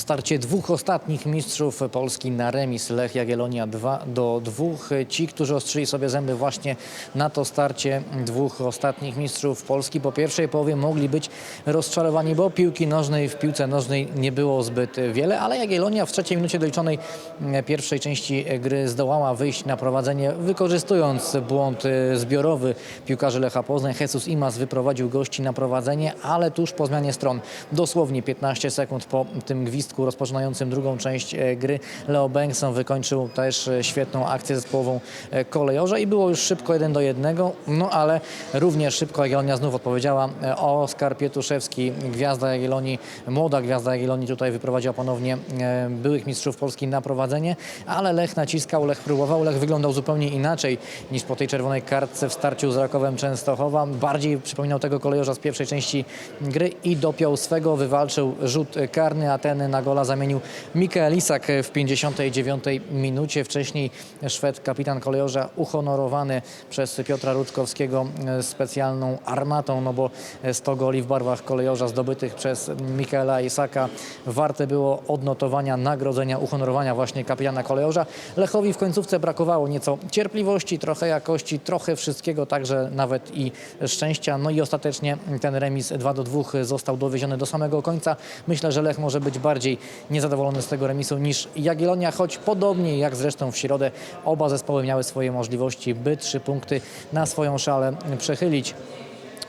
Starcie dwóch ostatnich mistrzów Polski na remis Lech Jagiellonia 2 do 2. Ci, którzy ostrzyli sobie zęby właśnie na to starcie dwóch ostatnich mistrzów Polski po pierwszej połowie mogli być rozczarowani, bo piłki nożnej w piłce nożnej nie było zbyt wiele, ale Jagiellonia w trzeciej minucie doliczonej mm, pierwszej części gry zdołała wyjść na prowadzenie, wykorzystując błąd e, zbiorowy piłkarzy Lecha Poznań. Jesus Imas wyprowadził gości na prowadzenie, ale tuż po zmianie stron, dosłownie 15 sekund po tym gwizdku rozpoczynającym drugą część e, gry, Leo Bengtson wykończył też e, świetną akcję zespołową e, kolejorza i było już szybko 1 do 1, no ale również szybko Jagiellonia znów odpowiedziała. Oskar Pietuszewski, gwiazda Jagiellonii, młoda gwiazda Jagiellonii tutaj wyprowadziła ponownie byłych mistrzów Polski na prowadzenie, ale Lech naciskał, Lech próbował, Lech wyglądał zupełnie inaczej niż po tej czerwonej kartce w starciu z Rakowem Częstochowa. Bardziej przypominał tego kolejorza z pierwszej części gry i dopiął swego, wywalczył rzut karny, a ten gola zamienił Mikael Isak w 59 minucie. Wcześniej Szwed, kapitan kolejorza, uhonorowany przez Piotra Rutkowskiego e, specjalną armatą, no bo 100 goli w barwach kolejorza zdobytych przez Mikaela Isaka warte było odnotowania, nagrodzenia, uhonorowania właśnie kapitana kolejorza. Lechowi w końcówce brakowało nieco cierpliwości, trochę jakości, trochę wszystkiego, także nawet i szczęścia. No i ostatecznie ten remis 2 do 2 został dowieziony do samego końca. Myślę, że Lech może być bardziej niezadowolony z tego remisu niż Jagiellonia, choć podobnie jak zresztą w środę oba zespoły miały swoje możliwości, by trzy punkty na swoją szalę przechylić.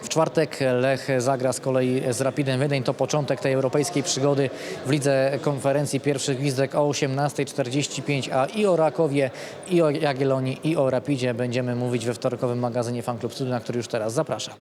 W czwartek Lech zagra z kolei z Rapidem Wiedeń. To początek tej europejskiej przygody w lidze konferencji pierwszych gwizdek o 18.45, a i o Rakowie, i o Jagiellonii, i o Rapidzie będziemy mówić we wtorkowym magazynie Fan Club Studio, na który już teraz zapraszam.